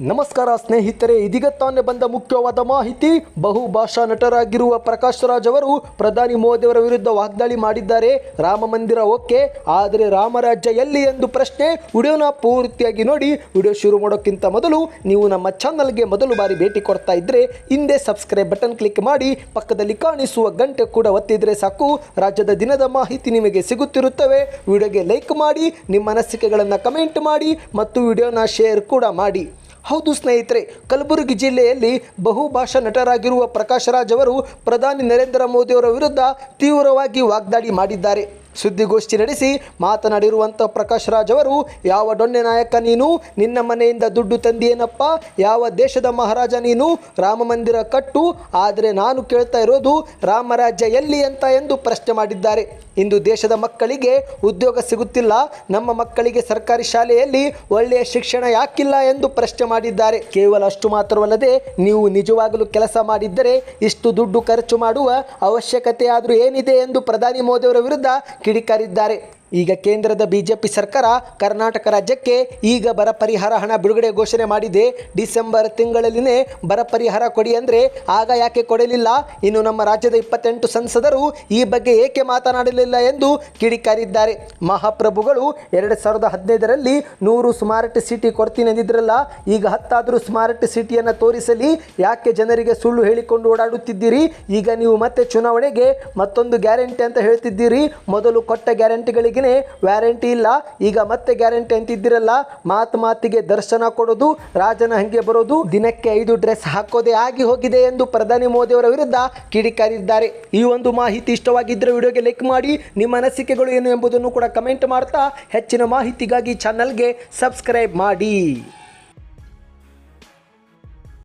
ನಮಸ್ಕಾರ ಸ್ನೇಹಿತರೆ, ಇದೀಗ ತಾನೇ ಬಂದ ಮುಖ್ಯವಾದ ಮಾಹಿತಿ. ಬಹುಭಾಷಾ ನಟರಾಗಿರುವ ಪ್ರಕಾಶ್ ರಾಜ್ ಅವರು ಪ್ರಧಾನಿ ಮೋದಿಯವರ ವಿರುದ್ಧ ವಾಗ್ದಾಳಿ ಮಾಡಿದ್ದಾರೆ. ರಾಮ ಮಂದಿರ ಓಕೆ, ಆದರೆ ರಾಮರಾಜ್ಯ ಎಲ್ಲಿ ಎಂದು ಪ್ರಶ್ನೆ. ವಿಡಿಯೋನ ಪೂರ್ತಿಯಾಗಿ ನೋಡಿ, ವಿಡಿಯೋ ಶುರು ಮಾಡೋಕ್ಕಿಂತ ಮೊದಲು ನೀವು ನಮ್ಮ ಚಾನಲ್ಗೆ ಮೊದಲು ಬಾರಿ ಭೇಟಿ ಕೊಡ್ತಾ ಇದ್ರೆ, ಹಿಂದೆ ಸಬ್ಸ್ಕ್ರೈಬ್ ಬಟನ್ ಕ್ಲಿಕ್ ಮಾಡಿ, ಪಕ್ಕದಲ್ಲಿ ಕಾಣಿಸುವ ಗಂಟೆ ಕೂಡ ಒತ್ತಿದ್ರೆ ಸಾಕು. ರಾಜ್ಯದ ದಿನದ ಮಾಹಿತಿ ನಿಮಗೆ ಸಿಗುತ್ತಿರುತ್ತವೆ. ವಿಡಿಯೋಗೆ ಲೈಕ್ ಮಾಡಿ, ನಿಮ್ಮ ಅನಿಸಿಕೆಗಳನ್ನು ಕಮೆಂಟ್ ಮಾಡಿ, ಮತ್ತು ವಿಡಿಯೋನ ಶೇರ್ ಕೂಡ ಮಾಡಿ. ಹೌದು ಸ್ನೇಹಿತರೆ, ಕಲಬುರಗಿ ಜಿಲ್ಲೆಯಲ್ಲಿ ಬಹುಭಾಷಾ ನಟರಾಗಿರುವ ಪ್ರಕಾಶ್ ರಾಜ್ ಅವರು ಪ್ರಧಾನಿ ನರೇಂದ್ರ ಮೋದಿಯವರ ವಿರುದ್ಧ ತೀವ್ರವಾಗಿ ವಾಗ್ದಾಳಿ ಮಾಡಿದ್ದಾರೆ. ಸುದ್ದಿಗೋಷ್ಠಿ ನಡೆಸಿ ಮಾತನಾಡಿರುವಂಥ ಪ್ರಕಾಶ್ ರಾಜ್ ಅವರು, ಯಾವ ಡೊಣ್ಣೆ ನಾಯಕ ನೀನು? ನಿನ್ನ ಮನೆಯಿಂದ ದುಡ್ಡು ತಂದಿಯೇನಪ್ಪ? ಯಾವ ದೇಶದ ಮಹಾರಾಜ ನೀನು? ರಾಮ ಮಂದಿರ ಕಟ್ಟು. ಆದರೆ ನಾನು ಕೇಳ್ತಾ ಇರೋದು ರಾಮರಾಜ್ಯ ಎಲ್ಲಿ ಅಂತ ಎಂದು ಪ್ರಶ್ನೆ ಮಾಡಿದ್ದಾರೆ. ಇಂದು ದೇಶದ ಮಕ್ಕಳಿಗೆ ಉದ್ಯೋಗ ಸಿಗುತ್ತಿಲ್ಲ. ನಮ್ಮ ಮಕ್ಕಳಿಗೆ ಸರ್ಕಾರಿ ಶಾಲೆಯಲ್ಲಿ ಒಳ್ಳೆಯ ಶಿಕ್ಷಣ ಯಾಕಿಲ್ಲ ಎಂದು ಪ್ರಶ್ನೆ ಮಾಡಿದ್ದಾರೆ. ಕೇವಲ ಅಷ್ಟು ಮಾತ್ರವಲ್ಲದೆ ನೀವು ನಿಜವಾಗಲೂ ಕೆಲಸ ಮಾಡಿದ್ದರೆ ಇಷ್ಟು ದುಡ್ಡು ಖರ್ಚು ಮಾಡುವ ಅವಶ್ಯಕತೆ ಆದರೂ ಏನಿದೆ? ಎಂದು ಪ್ರಧಾನಿ ಮೋದಿಯವರ ವಿರುದ್ಧ ಕಿಡಿಕಾರಿದ್ದಾರೆ. ಈಗ ಕೇಂದ್ರದ ಬಿಜೆಪಿ ಸರ್ಕಾರ ಕರ್ನಾಟಕ ರಾಜ್ಯಕ್ಕೆ ಈಗ ಬರ ಪರಿಹಾರ ಹಣ ಬಿಡುಗಡೆ ಘೋಷಣೆ ಮಾಡಿದೆ. ಡಿಸೆಂಬರ್ ತಿಂಗಳಲ್ಲಿನೇ ಬರ ಪರಿಹಾರ ಕೊಡಿ ಅಂದರೆ ಆಗ ಯಾಕೆ ಕೊಡಲಿಲ್ಲ? ಇನ್ನು ನಮ್ಮ ರಾಜ್ಯದ ಇಪ್ಪತ್ತೆಂಟು ಸಂಸದರು ಈ ಬಗ್ಗೆ ಏಕೆ ಮಾತನಾಡಲಿಲ್ಲ ಎಂದು ಕಿಡಿಕಾರಿದ್ದಾರೆ. ಮಹಾಪ್ರಭುಗಳು ಎರಡು ಸಾವಿರದ ಹದಿನೈದರಲ್ಲಿ ನೂರು ಸ್ಮಾರ್ಟ್ ಸಿಟಿ ಕೊಡ್ತೀನಿ ಅಂದಿದ್ರಲ್ಲ ಈಗ ಹತ್ತಾದರೂ ಸ್ಮಾರ್ಟ್ ಸಿಟಿಯನ್ನು ತೋರಿಸಲಿ. ಯಾಕೆ ಜನರಿಗೆ ಸುಳ್ಳು ಹೇಳಿಕೊಂಡು ಓಡಾಡುತ್ತಿದ್ದೀರಿ? ಈಗ ನೀವು ಮತ್ತೆ ಚುನಾವಣೆಗೆ ಮತ್ತೊಂದು ಗ್ಯಾರಂಟಿ ಅಂತ ಹೇಳ್ತಿದ್ದೀರಿ. ಮೊದಲು ಕೊಟ್ಟ ಗ್ಯಾರಂಟಿಗಳಿಗೆ ವ್ಯಾರಂಟಿ ಇಲ್ಲ. ಈಗ ಮತ್ತೆ ಗ್ಯಾರಂಟಿ ಅಂತಿದ್ದಿರಲ್ಲ, ಮಾತು ಮಾತಿಗೆ ದರ್ಶನ ಕೊಡೋದು, ರಾಜನ ಹಂಗೆ ಬರೋದು, ದಿನಕ್ಕೆ ಐದು ಡ್ರೆಸ್ ಹಾಕೋದೇ ಆಗಿ ಹೋಗಿದೆ ಎಂದು ಪ್ರಧಾನಿ ಮೋದಿ ಅವರ ವಿರುದ್ಧ ಕಿಡಿಕಾರಿದ್ದಾರೆ. ಈ ಒಂದು ಮಾಹಿತಿ ಇಷ್ಟವಾಗಿದ್ದರೆ ವಿಡಿಯೋಗೆ ಲೈಕ್ ಮಾಡಿ, ನಿಮ್ಮ ಅನಿಸಿಕೆಗಳು ಏನು ಎಂಬುದನ್ನು ಕೂಡ ಕಮೆಂಟ್ ಮಾಡ್ತಾ, ಹೆಚ್ಚಿನ ಮಾಹಿತಿಗಾಗಿ ಚಾನಲ್ಗೆ ಸಬ್ಸ್ಕ್ರೈಬ್ ಮಾಡಿ.